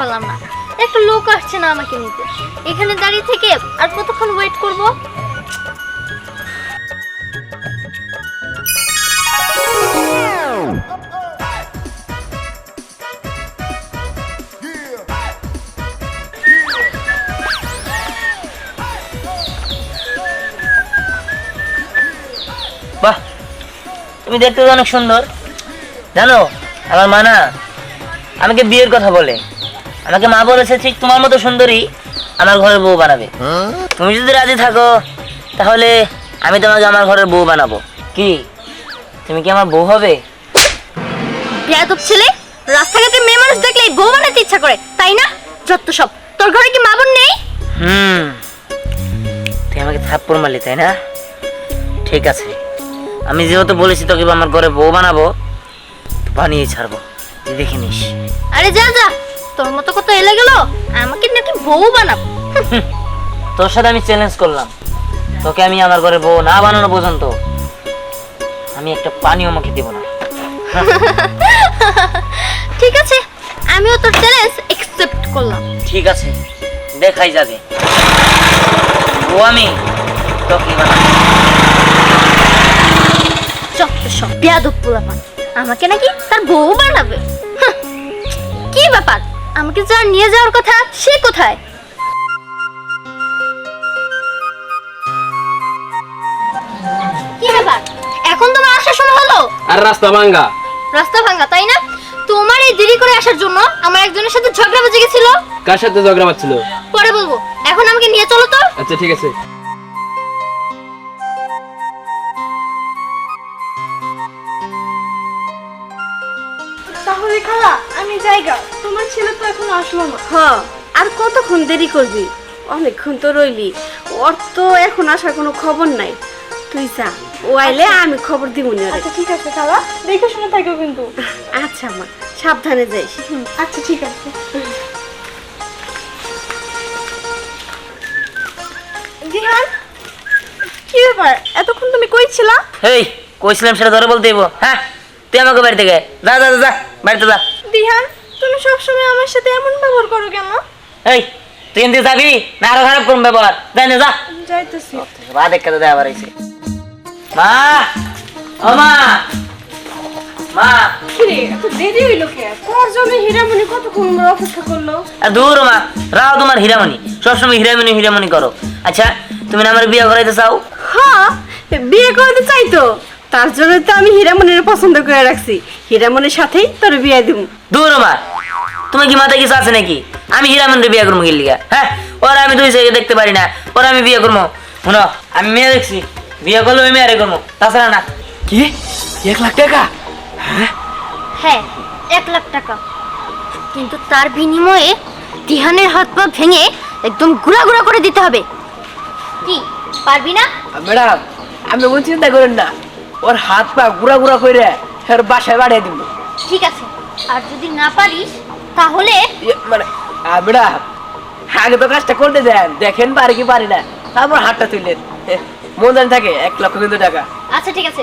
পারলাম না। একটা লোক আসছে না আমাকে নিতে। এখানে দাঁড়িয়ে থেকে আর কতক্ষণ ওয়েট করব? বাহ, তুমি দেখতে অনেক সুন্দর। জানো, আমার মা না আমাকে বিয়ের কথা বলে। আমাকে মা বলেছে ঠিক তোমার মতো সুন্দরী আমার ঘরের বউ বানাবে। তুমি যদি রাজি থাকো তাহলে আমি তোমাকে আমার ঘরের বউ বানাবো। কি? তুমি কি আমার বউ হবে? বেয়াদব ছেলে রাস্তাঘাটে মেয়ে মানুষ দেখলেই বউ বানাতে ইচ্ছা করে তাই না? যত সব। তোর ঘরে কি মা বোন নেই? হুম। তুই আমাকে থাপ্পড় মারলি তাই না? ঠিক আছে। আমি যেহেতু বলেছি তোকে আমার ঘরে বউ বানাবো বানিয়ে ছাড়বো। তুই দেখে নিস। আরে যা যা। তোর মতো কত এলে গেল? আমাকে নাকি বউ বানাবো। তোর সাথে আমি চ্যালেঞ্জ করলাম। তোকে আমি আমার ঘরে বউ না বানানো পর্যন্ত আমি একটা পানিও মুখে দেবো না। ঠিক আছে আমিও তোর চ্যালেঞ্জ অ্যাকসেপ্ট করলাম। ঠিক আছে দেখাই যাবে। ও আমি তোকে বানাবো। সব বেয়াদব পোলাপান। আমাকে নাকি তার বউ বানাবে। কি ব্যাপার? আমাকে যার নিয়ে যাওয়ার কথা সে কোথায়? কি ব্যাপার? এখন তোমার আসার সময় হলো? আর রাস্তা ভাঙ্গা রাস্তা ভাঙা তাই না? তোমার এই দেরি করে আসার জন্য আমার একজনের সাথে ঝগড়া বেজে গেছিল। কার সাথে ঝগড়া মারছিল পরে বলব। এখন আমাকে নিয়ে চলো তো। আচ্ছা ঠিক আছে। তাহলে খালা আমি জায়গা। তোমার ছেলে তো এখন আসলো না। হ আর কতক্ষণ দেরি করবি? অনেকক্ষণ তো রইলি। ওর তো এখন আসার কোনো খবর নাই। তুই যা ও আইলে আমি খবর দিব নি আচ্ছা ঠিক আছে খালা। দেখে শুনে থাকো কিন্তু। আচ্ছা মা সাবধানে যাইস। আচ্ছা ঠিক আছে। জিহান কি ব্যাপার? এতক্ষণ তুমি কই ছিলা? এই কইছিলাম সেটা ধরে বলতে দেবো হ্যাঁ তুই আমাকে বাড়ি থেকে যা যা, যা। বাড়িতে যা। তুমি সবসময় আমার সাথে এমন ব্যবহার করো কেন? এই তুই এমনি যাবি না? আরও খারাপ করুন ব্যবহার? যাই না যা। যাইতেছি। তো দেওয়া বাড়াইছে মা ও মা। মা। কিরে এত দেরি হইল কে? তোর জন্য হীরামণি কতক্ষণ অপেক্ষা করল? আর দূর মা রাও তোমার হীরামণি। সবসময় হীরামণি হীরামণি করো। আচ্ছা তুমি না আমার বিয়ে করাইতে চাও? হ্যাঁ বিয়ে করতে চাই তো। তার জন্য তো আমি হীরামণির পছন্দ করে রাখছি। হীরামণির সাথেই তোর বিয়ে দিব। দূর মা তুমি কি মাথায় কিছু আছে নাকি? আমি হীরামণির বিয়ে করব গিল্লিগা হ্যাঁ? ওরা আমি দুই চোখে দেখতে পারি না ওরা আমি বিয়ে করব। শুনো আমি মেয়ে দেখছি বিয়ে করলে ওই মেয়েরে করব। তাছাড়া না। কি? এক লাখ টাকা? হ্যাঁ? এক লাখ টাকা। কিন্তু তার বিনিময়ে তিহানের হাত পা ভেঙে একদম গুড়া গুড়া করে দিতে হবে। কি পারবি না? ম্যাডাম আপনি কোনো চিন্তা করেন না। ওর হাত পা গুড়া গুড়া করে ওর বাসায় বাড়িয়ে দিব। ঠিক আছে আর যদি না পারিস তাহলে ইয়ে, মানে ম্যাডাম আগে তো কাজটা করতে দেন দেখেন পারে কি পারি না। তারপর হাতটা তুললেন। মন জানি থাকে এক লক্ষ কিন্তু টাকা। আচ্ছা ঠিক আছে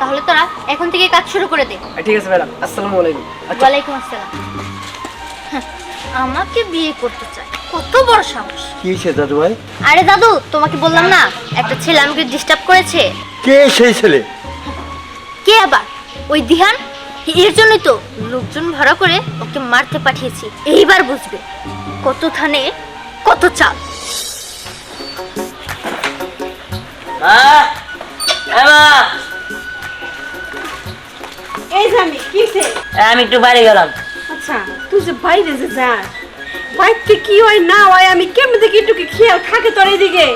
তাহলে তোরা এখন থেকে কাজ শুরু করে দে। ঠিক আছে ম্যাডাম আসসালামু আলাইকুম। আচ্ছা। ওয়ালাইকুম আসসালাম। হ্যাঁ, আমাকে বিয়ে করতে চায় কত বড় সাহস। কি সে দাদু ভাই আরে দাদু তোমাকে বললাম না একটা ছেলে আমাকে ডিস্টার্ব করেছে। কে সেই ছেলে? কে আবার? ওই দিহান? এর জন্যই তো লোকজন ভাড়া করে ওকে মারতে পাঠিয়েছি। এইবার বুঝবে কত থানে কত চাল মা এ মা। এই যে আমি কিসে আমি একটু বাড়ি গেলাম। আচ্ছা তুই যে বাইরে যে যাস বাইরে কি হয় না হয় আমি কেমন দেখি একটু কি খেয়াল থাকে তোর এইদিকে?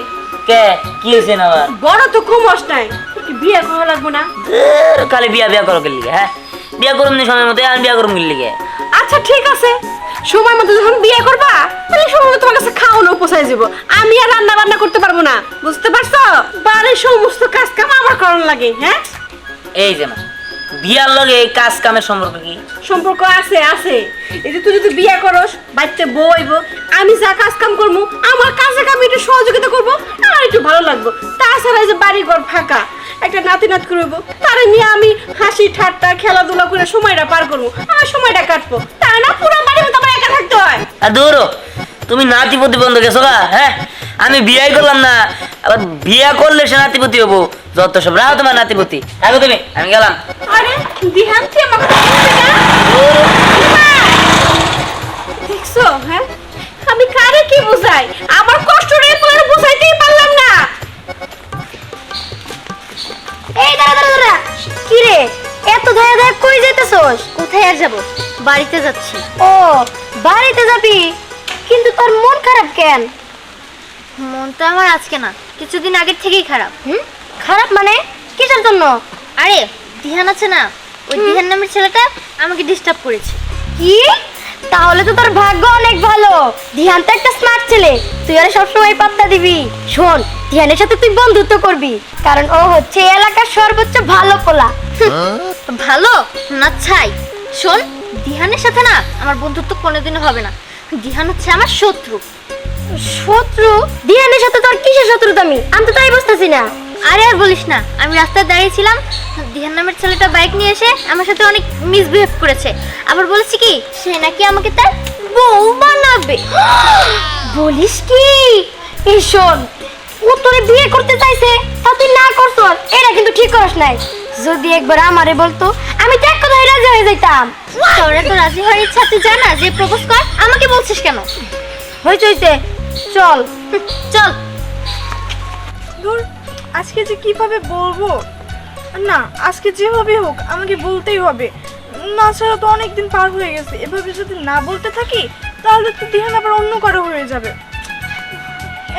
কে? কি হয়েছে না বড় তো কমস নাই তোর কি বিয়ে করা লাগবো না? খালি বিয়া বিয়া করো গেলিগে হ্যাঁ? বিয়া করুম নি সময় মতো আমি বিয়া করুম গেলিগে আচ্ছা ঠিক আছে। সময় মতো যখন বিয়ে করবা তাহলে সময় মতো তোমার কাছে খাওয়ানো পোষায় যাব আমি আর রান্না বান্না করতে পারব না বুঝতে পারছ? বাড়ির সমস্ত কাজ কাম আমার করার লাগে হ্যাঁ? এই যে মা বিয়ার লগে এই কাজ কামের সম্পর্ক কি? সম্পর্ক আছে আছে। এই যে তুই যদি বিয়ে করস বাড়িতে বইব আমি যা কাজ কাম করব আমার কাজে কামে একটু সহযোগিতা করব আমার একটু ভালো লাগবে। তাছাড়া এই যে বাড়ি ঘর ফাঁকা একটা নাতি নাত করব তারে নিয়ে আমি হাসি ঠাট্টা খেলাধুলা করে সময়টা পার করব। আমার সময়টা কাটবো। তাই না? পুরো বাড়ির মতো আমার একা থাকতে হয়। আর দৌড়ো। তুমি নাতিপতি বন্ধ গেছো গা হ্যাঁ? আমি বিয়ে করলাম না আবার বিয়ে করলে সে নাতিপতি হব। যত সব রাও তোমার নাতিপতি। থাকো তুমি আমি গেলাম। আরে দিহান তুই আমার কথা দেখছ হ্যাঁ? আমি কারে কি বুঝাই? আমার কষ্ট যাব বাড়িতে যাচ্ছি। ও বাড়িতে যাবি? কিন্তু তোর মন খারাপ কেন? মনটা আমার আজকে না কিছুদিন আগের থেকেই খারাপ। হুম? খারাপ মানে? কিসের জন্য? আরে দিহান আছে না? ওই দিহান নামের ছেলেটা আমাকে ডিস্টার্ব করেছে। কি? তাহলে তো তোর ভাগ্য অনেক ভালো। দিহান তো একটা স্মার্ট ছেলে। তুই আরে সবসময় পাত্তা দিবি। শোন দিহানের সাথে তুই বন্ধুত্ব করবি। কারণ ও হচ্ছে এলাকার সর্বোচ্চ ভালো পোলা। ভালো? না ছাই। শোন দিহানের সাথে না আমার বন্ধুত্ব কোনোদিনও হবে না। দিহান হচ্ছে আমার শত্রু। শত্রু? দিহানের সাথে তোর কিসের শত্রুতা আমি আমি তো তাই বুঝতেছি না। আরে আর বলিস না আমি রাস্তায় দাঁড়িয়েছিলাম দিহান নামের ছেলেটা বাইক নিয়ে এসে আমার সাথে অনেক মিসবিহেভ করেছে। আবার বলেছে কি সে নাকি আমাকে তার বউ বানাবে। বলিস কি? এই শোন ও তোরে বিয়ে করতে চাইছে তা তুই না করছস এটা কিন্তু ঠিক করস নাই। যদি একবার আমারে বলতো আমি তো এক কথায় রাজি হয়ে যাইতাম। তোরা তো রাজি হওয়ার ইচ্ছা তুই জানা যে প্রপোজ কর আমাকে বলছিস কেন? হইছে হইছে। চল। চল। ধুর আজকে যে কীভাবে বলব? না আজকে যেভাবে হোক আমাকে বলতেই হবে। না ছাড়া তো অনেক দিন পার হয়ে গেছে। এভাবে যদি না বলতে থাকি তাহলে তো দিহান আবার অন্য কারও হয়ে যাবে।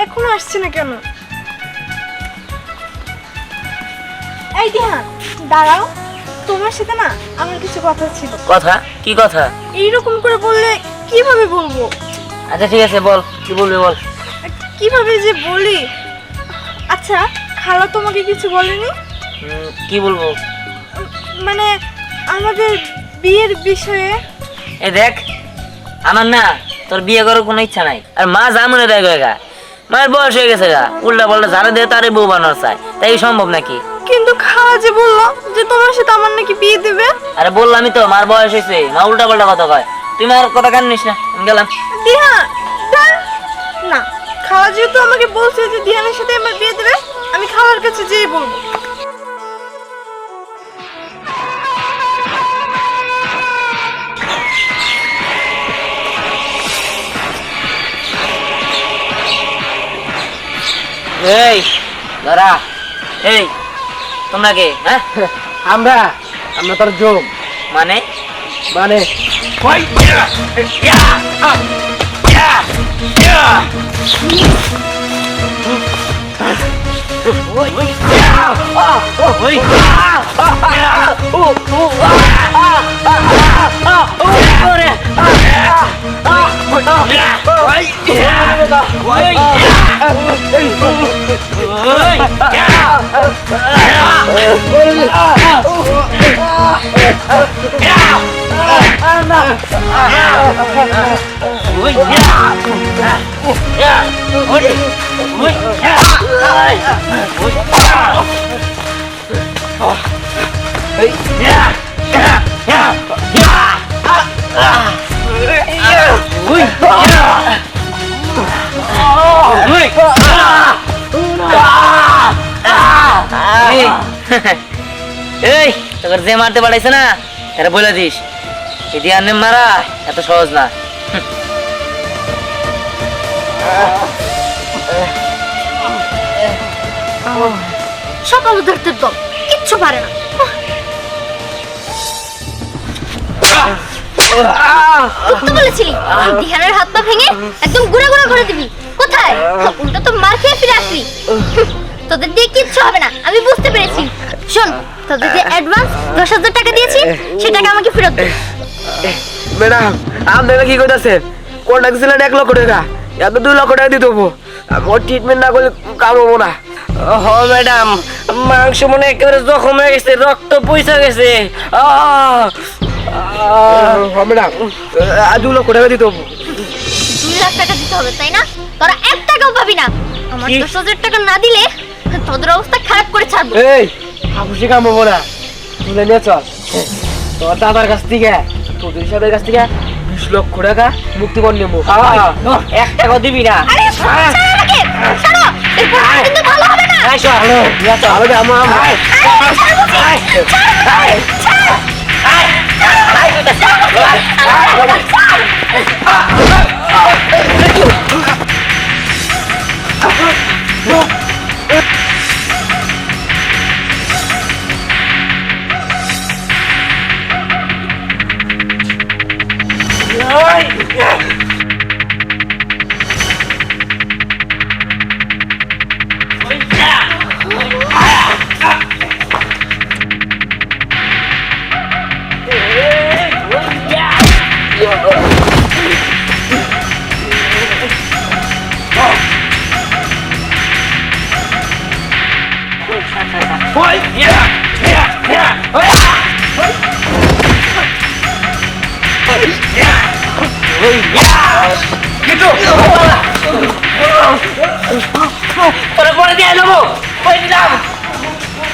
এখনও আসছে না কেন? এই দিহান দাঁড়াও। তোমার সাথে না আমার কিছু কথা ছিল। কথা? কি কথা? এইরকম করে বললে কীভাবে বলব? আচ্ছা ঠিক আছে বল কি বলবি বল। কীভাবে যে বলি? আচ্ছা খালা তোমাকে কিছু বলেনি? কি বলব? মানে আমাদের বিয়ের বিষয়ে? এ দেখ আমার না তোর বিয়ে করার কোনো ইচ্ছা নাই। আর মা যা মনে দেয় গা মায়ের বয়স হয়ে গেছে গা। উল্টা পাল্টা যারা দেয় তারে বউ বানানো চায়। তাই সম্ভব নাকি? কিন্তু খালা যে বলল যে তোমার সাথে আমার নাকি বিয়ে দেবে। আরে বললামই তো মার বয়স হয়েছে। মা উল্টা পাল্টা কথা কয়। তুই মার কথা কান নিস না আমি গেলাম। দিহা না খালা যেহেতু আমাকে বলছে যে দিহানের সাথে আমার বিয়ে দেবে আমি খালার কাছে যেয়ে বলব। এই দাঁড়া। এই তোমরা কে হ্যাঁ? আমরা আমরা তোর যোগ মানে? মানে? এই, এই তোকে যে মারতে পারাইছে না এটা বলে দিস আনে মারা, এত সহজ না। সকাল ধরতে কিচ্ছু পারে না। হাত পা ভেঙে একদম করে দিবি। কোথায়? তো মার খেয়ে ফিরে তোদের দিয়ে কিচ্ছু হবে না, আমি বুঝতে পেরেছি। শোন, তোদের যে অ্যাডভান্স দশ হাজার টাকা দিয়েছি, সে আমাকে ফেরত দে। ম্যাডাম আপনারা কি করতেছেন কোনটা ছিলেন এক লক্ষ টাকা এত দুই লক্ষ টাকা দিতে হব। ওর ট্রিটমেন্ট না করলে কাম হব না। হ ম্যাডাম মাংস মনে একেবারে জখম হয়ে গেছে রক্ত পয়সা গেছে। ম্যাডাম দু লক্ষ টাকা দিতে হব। দুই লাখ টাকা দিতে হবে তাই না? তোরা এক টাকাও পাবি না। আমার দশ হাজার টাকা না দিলে তোদের অবস্থা খারাপ করে ছাড়বো। এই হাফুসি কাম হব না। তুলে নিয়ে চল। তোর দাদার কাছ থেকে তোদের সাহেবের কাছ থেকে বিশ লক্ষ টাকা মুক্তিপণ নেব। এক টাকা দিবি না। আরে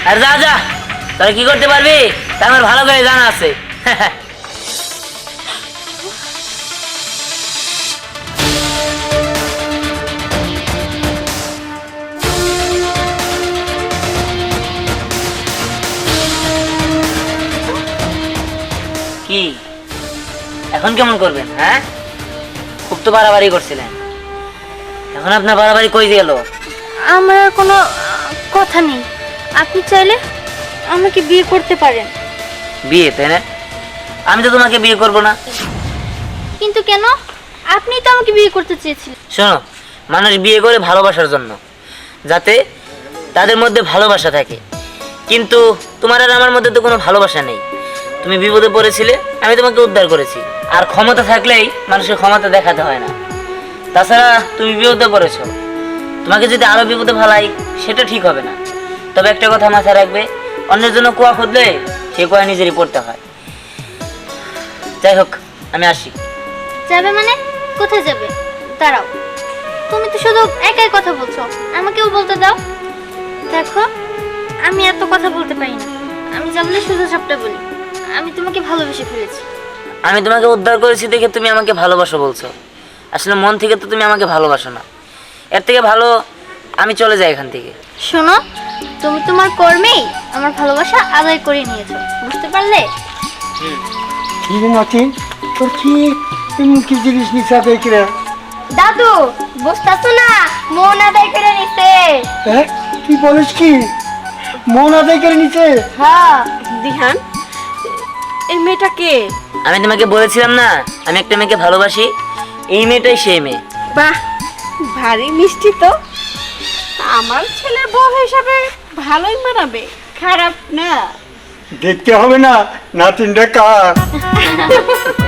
আর যা যা। কি করতে পারবি? ভালো করে জানা আছে। কি? এখন কেমন করবেন হ্যাঁ? তো বাড়াবাড়ি করছিলেন। এখন আপনার বাড়াবাড়ি কই গেল? আমার আর কোনো কথা নেই। আপনি চাইলে আমাকে বিয়ে করতে পারেন। বিয়ে তাই না? আমি তো তোমাকে বিয়ে করব না। কিন্তু কেন? আপনি তো আমাকে বিয়ে করতে চেয়েছিলেন। শোনো মানুষ বিয়ে করে ভালোবাসার জন্য যাতে তাদের মধ্যে ভালোবাসা থাকে। কিন্তু তোমার আর আমার মধ্যে তো কোনো ভালোবাসা নেই। তুমি বিপদে পড়েছিলে আমি তোমাকে উদ্ধার করেছি। আর ক্ষমতা থাকলেই মানুষের ক্ষমতা দেখাতে হয় না। তাছাড়া তুমি বিপদে পড়েছো। তোমাকে যদি আরও বিপদে ভালাই সেটা ঠিক হবে না। তবে একটা কথা মাথায় রাখবে, অন্যের জন্য কুয়া খুঁজলে সে কুয়া নিজেরই পড়তে হয়। যাই হোক, আমি আসি। যাবে মানে? কোথায় যাবে? দাঁড়াও। তুমি তো শুধু একাই কথা বলছো। আমাকেও বলতে দাও। দেখো, আমি এত কথা বলতে পারি না। আমি বলি শুধু সবটা বলি। আমি তোমাকে ভালোবেসে ফেলেছি। আমি তোমাকে উদ্ধার করেছি দেখে তুমি আমাকে ভালোবাসো বলছো। আসলে মন থেকে তো তুমি আমাকে ভালোবাসো না। এর থেকে ভালো আমি চলে যাই এখান থেকে। শোনো তুমি তোমার কর্মেই আমার ভালোবাসা আদায় করে নিয়েছো বুঝতে পারলে? নাতি তোর কি কি জিনিস নিচা দেখলে দাদু বুঝতেছো না মন আদায় করে নিছে। হ্যাঁ কি বলিস কি? মন আদায় করে নিচে হ্যাঁ দিহান এই মেয়েটা কে? আমি তোমাকে বলেছিলাম না আমি একটা মেয়েকে ভালোবাসি। এই মেয়েটাই সেই মেয়ে। বাহ ভারী মিষ্টি তো। আমার ছেলে বউ হিসাবে ভালোই মানাবে। খারাপ না। দেখতে হবে না নাতিনটা কার?